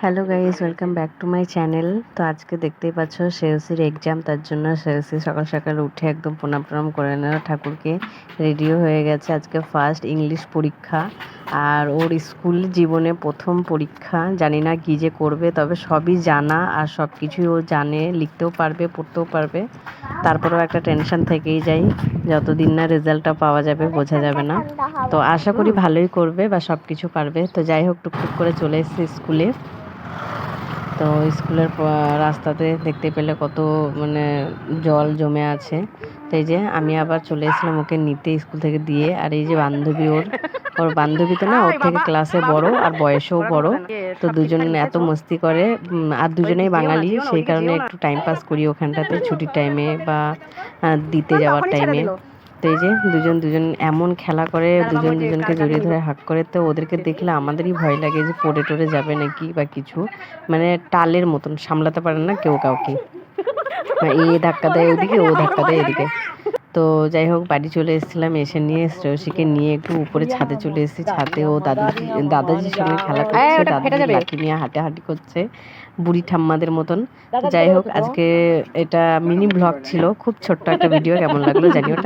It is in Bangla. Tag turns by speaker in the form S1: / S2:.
S1: Hello guys welcome back to my channel তো আজকে দেখতেই পাচ্ছ শ্রেয়সীর এক্সাম তার জন্য শ্রেয়সী সকাল সকাল উঠে একদম প্রণাম প্রণাম করে নেওয়া ঠাকুরকে। রেডিও হয়ে গেছে আজকে ফার্স্ট ইংলিশ পরীক্ষা। আর ওর স্কুল জীবনে প্রথম পরীক্ষা, জানি না কী যে করবে, তবে সবই জানা আর সব কিছুই ও জানে, লিখতেও পারবে, পড়তেও পারবে। তারপরেও একটা টেনশন থেকেই যায়, যতদিন না রেজাল্টটা পাওয়া যাবে, বোঝা যাবে না। তো আশা করি ভালোই করবে বা সব কিছু পারবে। তো যাই হোক, টুকটুক করে চলে এসেছি স্কুলে। তো স্কুলের রাস্তাতে দেখতে পেলে কত মানে জল জমে আছে। তো এই যে আমি আবার চলে এসেছিলাম ওকে নিতে স্কুল থেকে দিয়ে। আর এই যে বান্ধবী ওর ওর বান্ধবী তো না, ওর থেকে ক্লাসে বড় আর বয়সেও বড়। তো দুজন এত মস্তি করে আর দুজনেই বাঙালি, সেই কারণে একটু টাইম পাস করি ওখানটাতে ছুটির টাইমে বা দিতে যাওয়ার টাইমে তো এই যে দুজন দুজন এমন খেলা করে, দুজন, দুজনকে জড়িয়ে ধরে হাক করে, তো ওদেরকে দেখলে আমাদেরই ভয় লাগে যে পড়ে টরে যাবে নাকি বা কিছু। মানে টালের মতন, সামলাতে পারে না কেউ কাউকে। এ ধাক্কা দেয় ওদিকে ও ধাক্কা দেয় এদিকে। তো যাই হোক বাড়ি চলে এসেছিলাম এসে নিয়ে শ্রেয়সীকে নিয়ে একটু উপরে ছাদে চলে এসেছি। ছাদে ও দাদাজি দাদাজির সঙ্গে খেলা করছে দাদাজি লাঠি নিয়ে হাঁটাহাঁটি করছে বুড়ি ঠাম্মাদের মতন। যাই হোক আজকে এটা মিনি ব্লগ ছিল খুব ছোট্ট একটা ভিডিও কেমন লাগল জানিও।